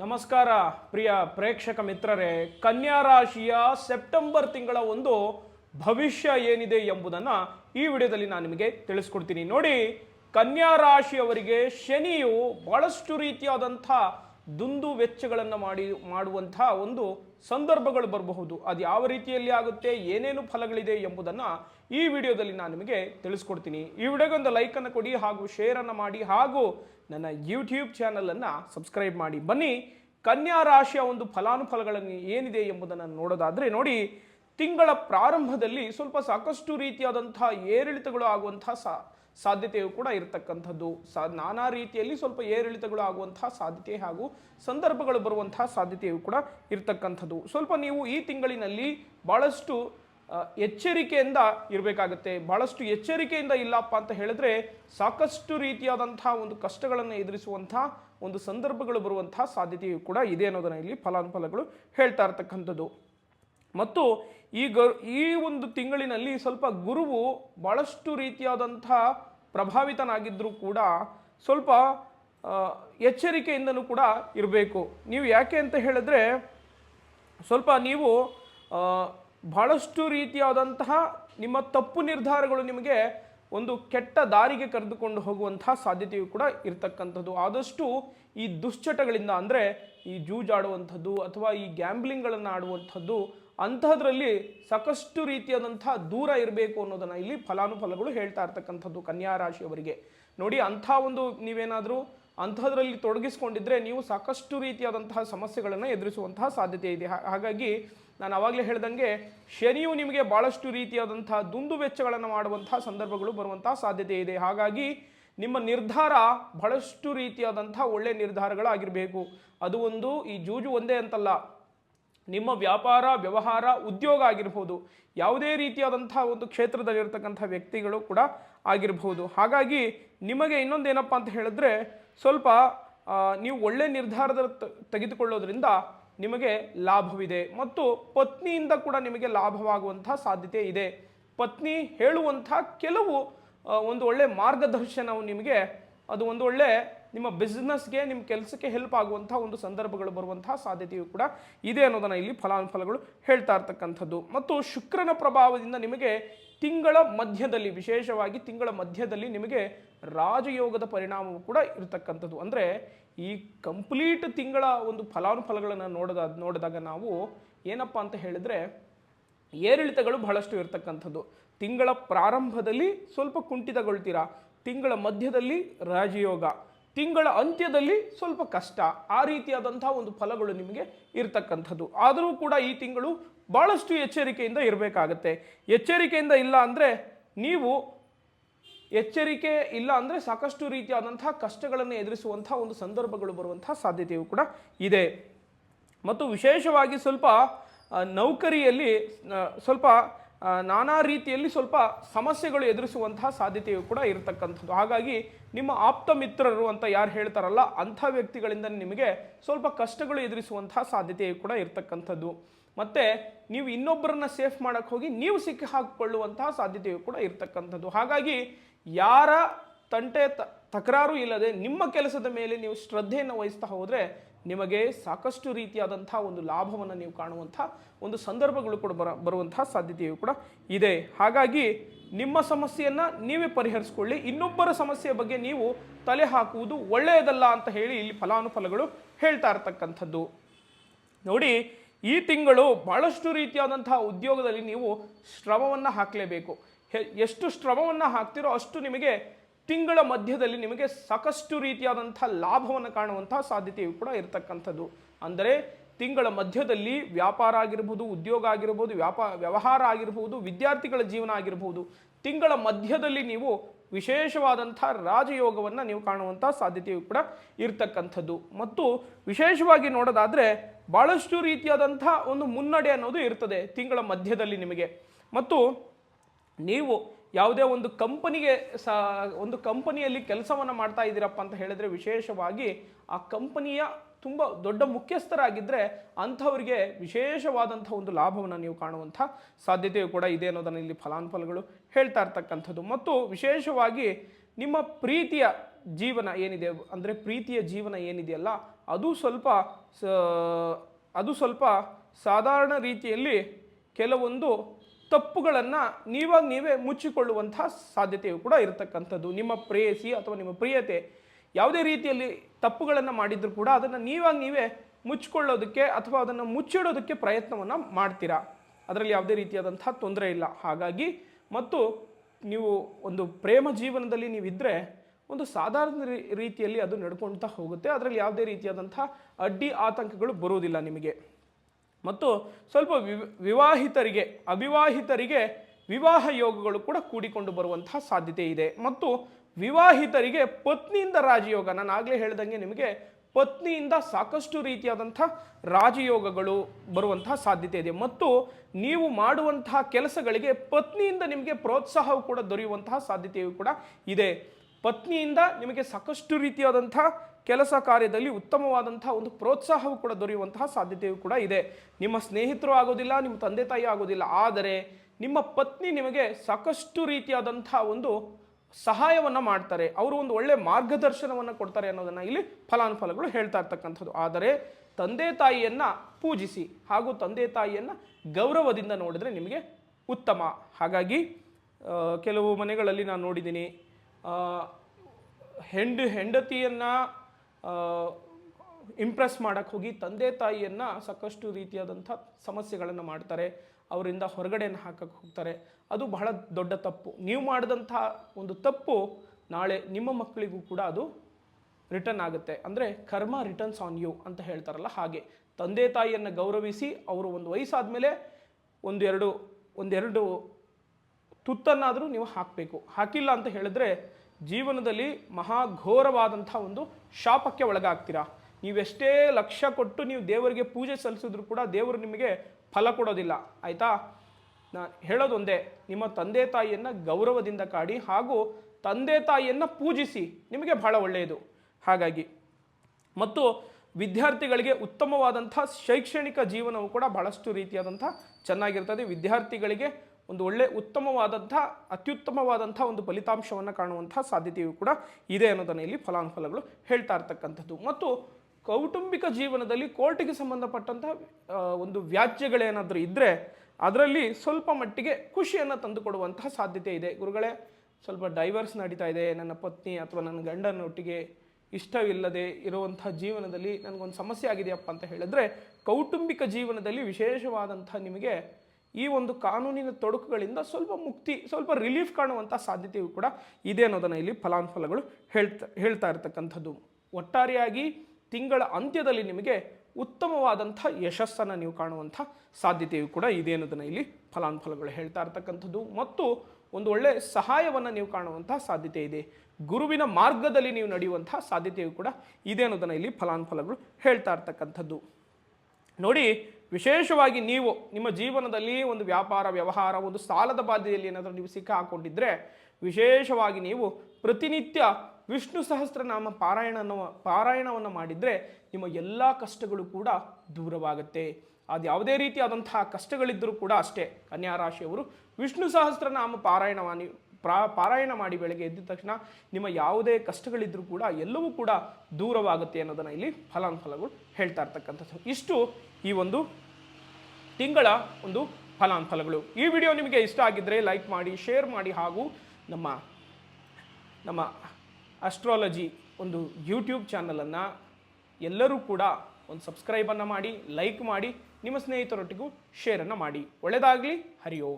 ನಮಸ್ಕಾರ, ಪ್ರಿಯ ಪ್ರೇಕ್ಷಕ ಮಿತ್ರರೇ. ಕನ್ಯಾ ರಾಶಿಯ ಸೆಪ್ಟೆಂಬರ್ ತಿಂಗಳ ಒಂದು ಭವಿಷ್ಯ ಏನಿದೆ ಎಂಬುದನ್ನು ಈ ವಿಡಿಯೋದಲ್ಲಿ ನಾನು ನಿಮಗೆ ತಿಳಿಸ್ಕೊಡ್ತೀನಿ. ನೋಡಿ, ಕನ್ಯಾ ರಾಶಿಯವರಿಗೆ ಶನಿಯು ಬಹಳಷ್ಟು ರೀತಿಯಾದಂಥ ದುಂದು ವೆಚ್ಚಗಳನ್ನು ಮಾಡಿ, ಮಾಡುವಂಥ ಒಂದು ಸಂದರ್ಭಗಳು ಬರಬಹುದು. ಅದು ಯಾವ ರೀತಿಯಲ್ಲಿ ಆಗುತ್ತೆ, ಏನೇನು ಫಲಗಳಿದೆ ಎಂಬುದನ್ನು ಈ ವಿಡಿಯೋದಲ್ಲಿ ನಾನು ನಿಮಗೆ ತಿಳಿಸ್ಕೊಡ್ತೀನಿ. ಈ ವಿಡಿಯೋಗೆ ಒಂದು ಲೈಕನ್ನು ಕೊಡಿ ಹಾಗೂ ಶೇರನ್ನು ಮಾಡಿ ಹಾಗೂ ನನ್ನ ಯೂಟ್ಯೂಬ್ ಚಾನಲನ್ನು ಸಬ್ಸ್ಕ್ರೈಬ್ ಮಾಡಿ. ಬನ್ನಿ, ಕನ್ಯಾ ರಾಶಿಯ ಒಂದು ಫಲಾನುಫಲಗಳನ್ನು ಏನಿದೆ ಎಂಬುದನ್ನು ನೋಡೋದಾದರೆ ನೋಡಿ, ತಿಂಗಳ ಪ್ರಾರಂಭದಲ್ಲಿ ಸ್ವಲ್ಪ ಸಾಕಷ್ಟು ರೀತಿಯಾದಂಥ ಏರಿಳಿತಗಳು ಆಗುವಂಥ ಸಾ, ಸಾಧ್ಯತೆಯು ಕೂಡ ಇರತಕ್ಕಂಥದ್ದು. ಸಾ, ನಾನಾ ರೀತಿಯಲ್ಲಿ ಸ್ವಲ್ಪ ಏರಿಳಿತಗಳು ಆಗುವಂತಹ ಸಾಧ್ಯತೆ ಹಾಗೂ ಸಂದರ್ಭಗಳು ಬರುವಂತಹ ಸಾಧ್ಯತೆಯು ಕೂಡ ಇರತಕ್ಕಂಥದ್ದು. ಸ್ವಲ್ಪ ನೀವು ಈ ತಿಂಗಳಿನಲ್ಲಿ ಭಾಳಷ್ಟು ಎಚ್ಚರಿಕೆಯಿಂದ ಇರಬೇಕಾಗುತ್ತೆ. ಬಹಳಷ್ಟು ಎಚ್ಚರಿಕೆಯಿಂದ ಇಲ್ಲಪ್ಪ ಅಂತ ಹೇಳಿದ್ರೆ ಸಾಕಷ್ಟು ರೀತಿಯಾದಂತಹ ಒಂದು ಕಷ್ಟಗಳನ್ನು ಎದುರಿಸುವಂತಹ ಒಂದು ಸಂದರ್ಭಗಳು ಬರುವಂತಹ ಸಾಧ್ಯತೆಯು ಕೂಡ ಇದೆ ಅನ್ನೋದನ್ನು ಇಲ್ಲಿ ಫಲಾನುಫಲಗಳು ಹೇಳ್ತಾ ಇರ್ತಕ್ಕಂಥದ್ದು. ಮತ್ತು ಈ ಈ ಒಂದು ತಿಂಗಳಿನಲ್ಲಿ ಸ್ವಲ್ಪ ಗುರುವು ಬಹಳಷ್ಟು ರೀತಿಯಾದಂಥ ಪ್ರಭಾವಿತನಾಗಿದ್ದರೂ ಕೂಡ ಸ್ವಲ್ಪ ಎಚ್ಚರಿಕೆಯಿಂದನೂ ಕೂಡ ಇರಬೇಕು. ನೀವು ಯಾಕೆ ಅಂತ ಹೇಳಿದ್ರೆ ಸ್ವಲ್ಪ ನೀವು ಬಹಳಷ್ಟು ರೀತಿಯಾದಂತಹ ನಿಮ್ಮ ತಪ್ಪು ನಿರ್ಧಾರಗಳು ನಿಮಗೆ ಒಂದು ಕೆಟ್ಟ ದಾರಿಗೆ ಕರೆದುಕೊಂಡು ಹೋಗುವಂತಹ ಸಾಧ್ಯತೆಯು ಕೂಡ ಇರತಕ್ಕಂಥದ್ದು. ಆದಷ್ಟು ಈ ದುಶ್ಚಟಗಳಿಂದ ಅಂದರೆ ಈ ಜೂಜಾಡುವಂಥದ್ದು ಅಥವಾ ಈ ಗ್ಯಾಂಬ್ಲಿಂಗ್ಗಳನ್ನು ಆಡುವಂಥದ್ದು ಅಂತಹದ್ರಲ್ಲಿ ಸಾಕಷ್ಟು ರೀತಿಯಾದಂಥ ದೂರ ಇರಬೇಕು ಅನ್ನೋದನ್ನು ಇಲ್ಲಿ ಫಲಾನುಫಲಗಳು ಹೇಳ್ತಾ ಇರ್ತಕ್ಕಂಥದ್ದು ಕನ್ಯಾ ರಾಶಿಯವರಿಗೆ. ನೋಡಿ, ಅಂಥ ಒಂದು ನೀವೇನಾದರೂ ಅಂಥದ್ರಲ್ಲಿ ತೊಡಗಿಸ್ಕೊಂಡಿದ್ರೆ ನೀವು ಸಾಕಷ್ಟು ರೀತಿಯಾದಂತಹ ಸಮಸ್ಯೆಗಳನ್ನು ಎದುರಿಸುವಂತಹ ಸಾಧ್ಯತೆ ಇದೆ. ಹಾಗಾಗಿ ನಾನು ಆವಾಗಲೇ ಹೇಳ್ದಂಗೆ, ಶನಿಯು ನಿಮಗೆ ಭಾಳಷ್ಟು ರೀತಿಯಾದಂತಹ ದುಂದು ವೆಚ್ಚಗಳನ್ನು ಮಾಡುವಂತಹ ಸಂದರ್ಭಗಳು ಬರುವಂತಹ ಸಾಧ್ಯತೆ ಇದೆ. ಹಾಗಾಗಿ ನಿಮ್ಮ ನಿರ್ಧಾರ ಬಹಳಷ್ಟು ರೀತಿಯಾದಂಥ ಒಳ್ಳೆಯ ನಿರ್ಧಾರಗಳಾಗಿರಬೇಕು. ಅದು ಒಂದು, ಈ ಜೂಜು ಒಂದೇ ಅಂತಲ್ಲ ನಿಮ್ಮ ವ್ಯಾಪಾರ, ವ್ಯವಹಾರ, ಉದ್ಯೋಗ ಆಗಿರ್ಬೋದು, ಯಾವುದೇ ರೀತಿಯಾದಂಥ ಒಂದು ಕ್ಷೇತ್ರದಲ್ಲಿರ್ತಕ್ಕಂಥ ವ್ಯಕ್ತಿಗಳು ಕೂಡ ಆಗಿರಬಹುದು ಹಾಗಾಗಿ ನಿಮಗೆ ಇನ್ನೊಂದೇನಪ್ಪ ಅಂತ ಹೇಳಿದ್ರೆ, ಸ್ವಲ್ಪ ನೀವು ಒಳ್ಳೆ ನಿರ್ಧಾರದ ತೆಗೆದುಕೊಳ್ಳೋದ್ರಿಂದ ನಿಮಗೆ ಲಾಭವಿದೆ ಮತ್ತು ಪತ್ನಿಯಿಂದ ಕೂಡ ನಿಮಗೆ ಲಾಭವಾಗುವಂಥ ಸಾಧ್ಯತೆ ಇದೆ. ಪತ್ನಿ ಹೇಳುವಂಥ ಕೆಲವು ಒಂದು ಒಳ್ಳೆ ಮಾರ್ಗದರ್ಶನವು ನಿಮಗೆ, ಅದು ಒಂದು ಒಳ್ಳೆ ನಿಮ್ಮ ಬಿಸ್ನೆಸ್ಗೆ ನಿಮ್ಮ ಕೆಲಸಕ್ಕೆ ಹೆಲ್ಪ್ ಆಗುವಂಥ ಒಂದು ಸಂದರ್ಭಗಳು ಬರುವಂತಹ ಸಾಧ್ಯತೆಯು ಕೂಡ ಇದೆ ಅನ್ನೋದನ್ನು ಇಲ್ಲಿ ಫಲಾನುಫಲಗಳು ಹೇಳ್ತಾ ಇರ್ತಕ್ಕಂಥದ್ದು. ಮತ್ತು ಶುಕ್ರನ ಪ್ರಭಾವದಿಂದ ನಿಮಗೆ ತಿಂಗಳ ಮಧ್ಯದಲ್ಲಿ, ವಿಶೇಷವಾಗಿ ತಿಂಗಳ ಮಧ್ಯದಲ್ಲಿ ನಿಮಗೆ ರಾಜಯೋಗದ ಪರಿಣಾಮವು ಕೂಡ ಇರತಕ್ಕಂಥದ್ದು. ಅಂದರೆ ಈ ಕಂಪ್ಲೀಟ್ ತಿಂಗಳ ಒಂದು ಫಲಾನುಫಲಗಳನ್ನು ನೋಡಿದ, ನೋಡಿದಾಗ ನಾವು ಏನಪ್ಪ ಅಂತ ಹೇಳಿದ್ರೆ ಏರಿಳಿತಗಳು ಬಹಳಷ್ಟು ಇರತಕ್ಕಂಥದ್ದು. ತಿಂಗಳ ಪ್ರಾರಂಭದಲ್ಲಿ ಸ್ವಲ್ಪ ಕುಂಠಿತಗೊಳ್ತೀರಾ? ತಿಂಗಳ ಮಧ್ಯದಲ್ಲಿ ರಾಜಯೋಗ. ತಿಂಗಳ ಅಂತ್ಯದಲ್ಲಿ ಸ್ವಲ್ಪ ಕಷ್ಟ. ಆ ರೀತಿಯಾದಂಥ ಒಂದು ಫಲಗಳು ನಿಮಗೆ ಇರತಕ್ಕಂಥದ್ದು. ಆದರೂ ಕೂಡ ಈ ತಿಂಗಳು ಭಾಳಷ್ಟು ಎಚ್ಚರಿಕೆಯಿಂದ ಇರಬೇಕಾಗತ್ತೆ. ಎಚ್ಚರಿಕೆಯಿಂದ ಇಲ್ಲ ಅಂದರೆ ನೀವು ಎಚ್ಚರಿಕೆ ಇಲ್ಲ ಅಂದರೆ ಸಾಕಷ್ಟು ರೀತಿಯಾದಂಥ ಕಷ್ಟಗಳನ್ನು ಎದುರಿಸುವಂಥ ಒಂದು ಸಂದರ್ಭಗಳು ಬರುವಂಥ ಸಾಧ್ಯತೆಯು ಕೂಡ ಇದೆ. ಮತ್ತು ವಿಶೇಷವಾಗಿ ಸ್ವಲ್ಪ ನೌಕರಿಯಲ್ಲಿ ಸ್ವಲ್ಪ ನಾನಾ ರೀತಿಯಲ್ಲಿ ಸ್ವಲ್ಪ ಸಮಸ್ಯೆಗಳು ಎದುರಿಸುವಂತಹ ಸಾಧ್ಯತೆಯು ಕೂಡ ಇರತಕ್ಕಂಥದ್ದು. ಹಾಗಾಗಿ ನಿಮ್ಮ ಆಪ್ತ ಮಿತ್ರರು ಅಂತ ಯಾರು ಹೇಳ್ತಾರಲ್ಲ, ಅಂಥ ವ್ಯಕ್ತಿಗಳಿಂದ ನಿಮಗೆ ಸ್ವಲ್ಪ ಕಷ್ಟಗಳು ಎದುರಿಸುವಂತಹ ಸಾಧ್ಯತೆಯು ಕೂಡ ಇರತಕ್ಕಂಥದ್ದು. ಮತ್ತು ನೀವು ಇನ್ನೊಬ್ಬರನ್ನ ಸೇಫ್ ಮಾಡೋಕ್ಕೆ ಹೋಗಿ ನೀವು ಸಿಕ್ಕಿ ಹಾಕಿಕೊಳ್ಳುವಂತಹ ಸಾಧ್ಯತೆಯು ಕೂಡ ಇರತಕ್ಕಂಥದ್ದು. ಹಾಗಾಗಿ ಯಾರ ತಂಟೆ ತ ತಕರಾರು ಇಲ್ಲದೆ ನಿಮ್ಮ ಕೆಲಸದ ಮೇಲೆ ನೀವು ಶ್ರದ್ಧೆಯನ್ನು ವಹಿಸ್ತಾ ಹೋದರೆ ನಿಮಗೆ ಸಾಕಷ್ಟು ರೀತಿಯಾದಂಥ ಒಂದು ಲಾಭವನ್ನು ನೀವು ಕಾಣುವಂಥ ಒಂದು ಸಂದರ್ಭಗಳು ಕೂಡ ಬರ, ಬರುವಂತಹ ಸಾಧ್ಯತೆಯು ಕೂಡ ಇದೆ. ಹಾಗಾಗಿ ನಿಮ್ಮ ಸಮಸ್ಯೆಯನ್ನು ನೀವೇ ಪರಿಹರಿಸ್ಕೊಳ್ಳಿ. ಇನ್ನೊಬ್ಬರ ಸಮಸ್ಯೆಯ ಬಗ್ಗೆ ನೀವು ತಲೆ ಹಾಕುವುದು ಒಳ್ಳೆಯದಲ್ಲ ಅಂತ ಹೇಳಿ ಇಲ್ಲಿ ಫಲಾನುಫಲಗಳು ಹೇಳ್ತಾ ಇರ್ತಕ್ಕಂಥದ್ದು. ನೋಡಿ, ಈ ತಿಂಗಳು ಭಾಳಷ್ಟು ರೀತಿಯಾದಂತಹ ಉದ್ಯೋಗದಲ್ಲಿ ನೀವು ಶ್ರಮವನ್ನು ಹಾಕಲೇಬೇಕು. ಎಷ್ಟು ಶ್ರಮವನ್ನು ಹಾಕ್ತಿರೋ ಅಷ್ಟು ನಿಮಗೆ ತಿಂಗಳ ಮಧ್ಯದಲ್ಲಿ ನಿಮಗೆ ಸಾಕಷ್ಟು ರೀತಿಯಾದಂಥ ಲಾಭವನ್ನು ಕಾಣುವಂತಹ ಸಾಧ್ಯತೆಯು ಕೂಡ ಇರತಕ್ಕಂಥದ್ದು. ಅಂದರೆ ತಿಂಗಳ ಮಧ್ಯದಲ್ಲಿ ವ್ಯಾಪಾರ ಆಗಿರ್ಬೋದು, ಉದ್ಯೋಗ ಆಗಿರ್ಬೋದು, ವ್ಯಾಪಾ, ವ್ಯವಹಾರ ಆಗಿರ್ಬೋದು, ವಿದ್ಯಾರ್ಥಿಗಳ ಜೀವನ ಆಗಿರ್ಬೋದು, ತಿಂಗಳ ಮಧ್ಯದಲ್ಲಿ ನೀವು ವಿಶೇಷವಾದಂಥ ರಾಜಯೋಗವನ್ನು ನೀವು ಕಾಣುವಂಥ ಸಾಧ್ಯತೆಯು ಕೂಡ ಇರತಕ್ಕಂಥದ್ದು. ಮತ್ತು ವಿಶೇಷವಾಗಿ ನೋಡೋದಾದರೆ ಭಾಳಷ್ಟು ರೀತಿಯಾದಂಥ ಒಂದು ಮುನ್ನಡೆ ಅನ್ನೋದು ಇರ್ತದೆ ತಿಂಗಳ ಮಧ್ಯದಲ್ಲಿ ನಿಮಗೆ. ಮತ್ತು ನೀವು ಯಾವುದೇ ಒಂದು ಕಂಪನಿಗೆ ಸ, ಒಂದು ಕಂಪನಿಯಲ್ಲಿ ಕೆಲಸವನ್ನು ಮಾಡ್ತಾ ಇದ್ದೀರಪ್ಪ ಅಂತ ಹೇಳಿದ್ರೆ ವಿಶೇಷವಾಗಿ ಆ ಕಂಪನಿಯ ತುಂಬ ದೊಡ್ಡ ಮುಖ್ಯಸ್ಥರಾಗಿದ್ದರೆ ಅಂಥವರಿಗೆ ವಿಶೇಷವಾದಂಥ ಒಂದು ಲಾಭವನ್ನು ನೀವು ಕಾಣುವಂಥ ಸಾಧ್ಯತೆಯು ಕೂಡ ಇದೆ ಅನ್ನೋದನ್ನು ಇಲ್ಲಿ ಫಲಾನುಫಲಗಳು ಹೇಳ್ತಾ ಇರ್ತಕ್ಕಂಥದ್ದು. ಮತ್ತು ವಿಶೇಷವಾಗಿ ನಿಮ್ಮ ಪ್ರೀತಿಯ ಜೀವನ ಏನಿದೆ, ಅಂದರೆ ಪ್ರೀತಿಯ ಜೀವನ ಏನಿದೆಯಲ್ಲ, ಅದು ಸ್ವಲ್ಪ ಅದು ಸ್ವಲ್ಪ ಸಾಧಾರಣ ರೀತಿಯಲ್ಲಿ ಕೆಲವೊಂದು ತಪ್ಪುಗಳನ್ನು ನೀವಾಗ ನೀವೇ ಮುಚ್ಚಿಕೊಳ್ಳುವಂತಹ ಸಾಧ್ಯತೆಯು ಕೂಡ ಇರತಕ್ಕಂಥದ್ದು. ನಿಮ್ಮ ಪ್ರೇಯಸಿ ಅಥವಾ ನಿಮ್ಮ ಪ್ರಿಯತೆ ಯಾವುದೇ ರೀತಿಯಲ್ಲಿ ತಪ್ಪುಗಳನ್ನು ಮಾಡಿದರೂ ಕೂಡ ಅದನ್ನು ನೀವಾಗ ನೀವೇ ಮುಚ್ಚಿಕೊಳ್ಳೋದಕ್ಕೆ ಅಥವಾ ಅದನ್ನು ಮುಚ್ಚಿಡೋದಕ್ಕೆ ಪ್ರಯತ್ನವನ್ನು ಮಾಡ್ತೀರಾ? ಅದರಲ್ಲಿ ಯಾವುದೇ ರೀತಿಯಾದಂಥ ತೊಂದರೆ ಇಲ್ಲ. ಹಾಗಾಗಿ ಮತ್ತು ನೀವು ಒಂದು ಪ್ರೇಮ ಜೀವನದಲ್ಲಿ ನೀವಿದ್ದರೆ ಒಂದು ಸಾಧಾರಣ ರೀತಿಯಲ್ಲಿ ಅದು ನಡ್ಕೊಳ್ತಾ ಹೋಗುತ್ತೆ. ಅದರಲ್ಲಿ ಯಾವುದೇ ರೀತಿಯಾದಂಥ ಅಡ್ಡಿ ಆತಂಕಗಳು ಬರುವುದಿಲ್ಲ ನಿಮಗೆ. ಮತ್ತು ಸ್ವಲ್ಪ ವಿವ್- ವಿವಾಹಿತರಿಗೆ, ಅವಿವಾಹಿತರಿಗೆ ವಿವಾಹ ಯೋಗಗಳು ಕೂಡ ಕೂಡಿಕೊಂಡು ಬರುವಂತಹ ಸಾಧ್ಯತೆ ಇದೆ. ಮತ್ತು ವಿವಾಹಿತರಿಗೆ ಪತ್ನಿಯಿಂದ ರಾಜಯೋಗ, ನಾನು ಆಗಲೇ ಹೇಳಿದಂಗೆ ನಿಮಗೆ ಪತ್ನಿಯಿಂದ ಸಾಕಷ್ಟು ರೀತಿಯಾದಂಥ ರಾಜಯೋಗಗಳು ಬರುವಂತಹ ಸಾಧ್ಯತೆ ಇದೆ. ಮತ್ತು ನೀವು ಮಾಡುವಂತಹ ಕೆಲಸಗಳಿಗೆ ಪತ್ನಿಯಿಂದ ನಿಮಗೆ ಪ್ರೋತ್ಸಾಹವು ಕೂಡ ದೊರೆಯುವಂತಹ ಸಾಧ್ಯತೆಯು ಕೂಡ ಇದೆ. ಪತ್ನಿಯಿಂದ ನಿಮಗೆ ಸಾಕಷ್ಟು ರೀತಿಯಾದಂಥ ಕೆಲಸ ಕಾರ್ಯದಲ್ಲಿ ಉತ್ತಮವಾದಂತಹ ಒಂದು ಪ್ರೋತ್ಸಾಹವು ಕೂಡ ದೊರೆಯುವಂತಹ ಸಾಧ್ಯತೆಯು ಕೂಡ ಇದೆ. ನಿಮ್ಮ ಸ್ನೇಹಿತರು ಆಗೋದಿಲ್ಲ, ನಿಮ್ಮ ತಂದೆ ತಾಯಿ ಆಗೋದಿಲ್ಲ, ಆದರೆ ನಿಮ್ಮ ಪತ್ನಿ ನಿಮಗೆ ಸಾಕಷ್ಟು ರೀತಿಯಾದಂಥ ಒಂದು ಸಹಾಯವನ್ನು ಮಾಡ್ತಾರೆ. ಅವರು ಒಂದು ಒಳ್ಳೆ ಮಾರ್ಗದರ್ಶನವನ್ನು ಕೊಡ್ತಾರೆ ಅನ್ನೋದನ್ನು ಇಲ್ಲಿ ಫಲಾನುಫಲಗಳು ಹೇಳ್ತಾ ಇರ್ತಕ್ಕಂಥದ್ದು. ಆದರೆ ತಂದೆ ತಾಯಿಯನ್ನು ಪೂಜಿಸಿ ಹಾಗೂ ತಂದೆ ತಾಯಿಯನ್ನು ಗೌರವದಿಂದ ನೋಡಿದರೆ ನಿಮಗೆ ಉತ್ತಮ. ಹಾಗಾಗಿ ಕೆಲವು ಮನೆಗಳಲ್ಲಿ ನಾನು ನೋಡಿದ್ದೀನಿ. ಹೆಂಡು, ಹೆಂಡತಿಯನ್ನು ಇಂಪ್ರೆಸ್ ಮಾಡೋಕ್ಕೆ ಹೋಗಿ ತಂದೆ ತಾಯಿಯನ್ನು ಸಾಕಷ್ಟು ರೀತಿಯಾದಂಥ ಸಮಸ್ಯೆಗಳನ್ನು ಮಾಡ್ತಾರೆ. ಅವರಿಂದ ಹೊರಗಡೆಯನ್ನು ಹಾಕಕ್ಕೆ ಹೋಗ್ತಾರೆ. ಅದು ಬಹಳ ದೊಡ್ಡ ತಪ್ಪು. ನೀವು ಮಾಡಿದಂಥ ಒಂದು ತಪ್ಪು ನಾಳೆ ನಿಮ್ಮ ಮಕ್ಕಳಿಗೂ ಕೂಡ ಅದು ರಿಟರ್ನ್ ಆಗುತ್ತೆ. ಅಂದರೆ ಕರ್ಮ ರಿಟರ್ನ್ಸ್ ಆನ್ ಯು ಅಂತ ಹೇಳ್ತಾರಲ್ಲ ಹಾಗೆ. ತಂದೆ ತಾಯಿಯನ್ನು ಗೌರವಿಸಿ ಅವರು ಒಂದು ವಯಸ್ಸಾದ ಮೇಲೆ ಒಂದೆರಡು ಒಂದೆರಡು ತುತ್ತನ್ನಾದರೂ ನೀವು ಹಾಕಬೇಕು. ಹಾಕಿಲ್ಲ ಅಂತ ಹೇಳಿದ್ರೆ ಜೀವನದಲ್ಲಿ ಮಹಾಘೋರವಾದಂಥ ಒಂದು ಶಾಪಕ್ಕೆ ಒಳಗಾಗ್ತೀರಾ? ನೀವೆಷ್ಟೇ ಲಕ್ಷ್ಯ ಕೊಟ್ಟು ನೀವು ದೇವರಿಗೆ ಪೂಜೆ ಸಲ್ಲಿಸಿದ್ರು ಕೂಡ ದೇವರು ನಿಮಗೆ ಫಲ ಕೊಡೋದಿಲ್ಲ, ಆಯಿತಾ? ನಾ ಹೇಳೋದೊಂದೇ, ನಿಮ್ಮ ತಂದೆ ತಾಯಿಯನ್ನು ಗೌರವದಿಂದ ಕಾಡಿ ಹಾಗೂ ತಂದೆ ತಾಯಿಯನ್ನು ಪೂಜಿಸಿ ನಿಮಗೆ ಬಹಳ ಒಳ್ಳೆಯದು. ಹಾಗಾಗಿ, ಮತ್ತು ವಿದ್ಯಾರ್ಥಿಗಳಿಗೆ ಉತ್ತಮವಾದಂಥ ಶೈಕ್ಷಣಿಕ ಜೀವನವು ಕೂಡ ಬಹಳಷ್ಟು ರೀತಿಯಾದಂಥ ಚೆನ್ನಾಗಿರ್ತದೆ. ವಿದ್ಯಾರ್ಥಿಗಳಿಗೆ ಒಂದು ಒಳ್ಳೆ ಉತ್ತಮವಾದಂಥ, ಅತ್ಯುತ್ತಮವಾದಂಥ ಒಂದು ಫಲಿತಾಂಶವನ್ನು ಕಾಣುವಂಥ ಸಾಧ್ಯತೆಯು ಕೂಡ ಇದೆ ಅನ್ನೋದನ್ನು ಇಲ್ಲಿ ಫಲಾನುಫಲಗಳು ಹೇಳ್ತಾ ಇರ್ತಕ್ಕಂಥದ್ದು. ಮತ್ತು ಕೌಟುಂಬಿಕ ಜೀವನದಲ್ಲಿ ಕೋರ್ಟಿಗೆ ಸಂಬಂಧಪಟ್ಟಂಥ ಒಂದು ವ್ಯಾಜ್ಯಗಳೇನಾದರೂ ಇದ್ದರೆ ಅದರಲ್ಲಿ ಸ್ವಲ್ಪ ಮಟ್ಟಿಗೆ ಖುಷಿಯನ್ನು ತಂದುಕೊಡುವಂತಹ ಸಾಧ್ಯತೆ ಇದೆ. ಗುರುಗಳೇ, ಸ್ವಲ್ಪ ಡೈವರ್ಸ್ ನಡೀತಾ ಇದೆ. ನನ್ನ ಪತ್ನಿ ಅಥವಾ ನನ್ನ ಗಂಡನೊಟ್ಟಿಗೆ ಇಷ್ಟವಿಲ್ಲದೆ ಇರುವಂಥ ಜೀವನದಲ್ಲಿ ನನಗೊಂದು ಸಮಸ್ಯೆ ಆಗಿದೆಯಪ್ಪ ಅಂತ ಹೇಳಿದ್ರೆ ಕೌಟುಂಬಿಕ ಜೀವನದಲ್ಲಿ ವಿಶೇಷವಾದಂಥ ನಿಮಗೆ ಈ ಒಂದು ಕಾನೂನಿನ ತೊಡಕುಗಳಿಂದ ಸ್ವಲ್ಪ ಮುಕ್ತಿ, ಸ್ವಲ್ಪ ರಿಲೀಫ್ ಕಾಣುವಂಥ ಸಾಧ್ಯತೆಯು ಕೂಡ ಇದೆ ಅನ್ನೋದನ್ನು ಇಲ್ಲಿ ಫಲಾನುಫಲಗಳು ಹೇಳ್ತಾ ಹೇಳ್ತಾ ಇರತಕ್ಕಂಥದ್ದು. ಒಟ್ಟಾರೆಯಾಗಿ ತಿಂಗಳ ಅಂತ್ಯದಲ್ಲಿ ನಿಮಗೆ ಉತ್ತಮವಾದಂಥ ಯಶಸ್ಸನ್ನು ನೀವು ಕಾಣುವಂಥ ಸಾಧ್ಯತೆಯು ಕೂಡ ಇದೆ ಅನ್ನೋದನ್ನು ಇಲ್ಲಿ ಫಲಾನುಫಲಗಳು ಹೇಳ್ತಾ ಇರ್ತಕ್ಕಂಥದ್ದು. ಮತ್ತು ಒಂದು ಒಳ್ಳೆ ಸಹಾಯವನ್ನು ನೀವು ಕಾಣುವಂಥ ಸಾಧ್ಯತೆ ಇದೆ. ಗುರುವಿನ ಮಾರ್ಗದಲ್ಲಿ ನೀವು ನಡೆಯುವಂಥ ಸಾಧ್ಯತೆಯು ಕೂಡ ಇದೆ ಅನ್ನೋದನ್ನು ಇಲ್ಲಿ ಫಲಾನುಫಲಗಳು ಹೇಳ್ತಾ ಇರ್ತಕ್ಕಂಥದ್ದು. ನೋಡಿ, ವಿಶೇಷವಾಗಿ ನೀವು ನಿಮ್ಮ ಜೀವನದಲ್ಲಿ ಒಂದು ವ್ಯಾಪಾರ, ವ್ಯವಹಾರ, ಒಂದು ಸಾಲದ ಬಾಧೆಯಲ್ಲಿ ಏನಾದರೂ ನೀವು ಸಿಕ್ಕ ಹಾಕೊಂಡಿದ್ರೆ, ವಿಶೇಷವಾಗಿ ನೀವು ಪ್ರತಿನಿತ್ಯ ವಿಷ್ಣು ಸಹಸ್ರನಾಮ ಪಾರಾಯಣನ ಪಾರಾಯಣವನ್ನು ಮಾಡಿದರೆ ನಿಮ್ಮ ಎಲ್ಲ ಕಷ್ಟಗಳು ಕೂಡ ದೂರವಾಗುತ್ತೆ. ಅದು ಯಾವುದೇ ರೀತಿಯಾದಂತಹ ಕಷ್ಟಗಳಿದ್ದರೂ ಕೂಡ ಅಷ್ಟೇ. ಕನ್ಯಾ ರಾಶಿಯವರು ವಿಷ್ಣು ಸಹಸ್ರನಾಮ ಪಾರಾಯಣ ಮಾಡಿ ಪ್ರಾ ಪಾರಾಯಣ ಮಾಡಿ ಬೆಳಗ್ಗೆ ಎದ್ದ ತಕ್ಷಣ ನಿಮ್ಮ ಯಾವುದೇ ಕಷ್ಟಗಳಿದ್ದರೂ ಕೂಡ ಎಲ್ಲವೂ ಕೂಡ ದೂರವಾಗುತ್ತೆ ಅನ್ನೋದನ್ನು ಇಲ್ಲಿ ಫಲಾನುಫಲಗಳು ಹೇಳ್ತಾ ಇರ್ತಕ್ಕಂಥದ್ದು. ಇಷ್ಟು ಈ ಒಂದು ತಿಂಗಳ ಒಂದು ಫಲಾನುಫಲಗಳು. ಈ ವಿಡಿಯೋ ನಿಮಗೆ ಇಷ್ಟ ಆಗಿದ್ದರೆ ಲೈಕ್ ಮಾಡಿ, ಶೇರ್ ಮಾಡಿ ಹಾಗೂ ನಮ್ಮ ನಮ್ಮ ಅಸ್ಟ್ರಾಲಜಿ ಒಂದು ಯೂಟ್ಯೂಬ್ ಚಾನಲನ್ನು ಎಲ್ಲರೂ ಕೂಡ ಒಂದು ಸಬ್ಸ್ಕ್ರೈಬನ್ನು ಮಾಡಿ, ಲೈಕ್ ಮಾಡಿ, ನಿಮ್ಮ ಸ್ನೇಹಿತರೊಟ್ಟಿಗೂ ಶೇರನ್ನು ಮಾಡಿ. ಒಳ್ಳೆಯದಾಗಲಿ ಹರಿಯೋ.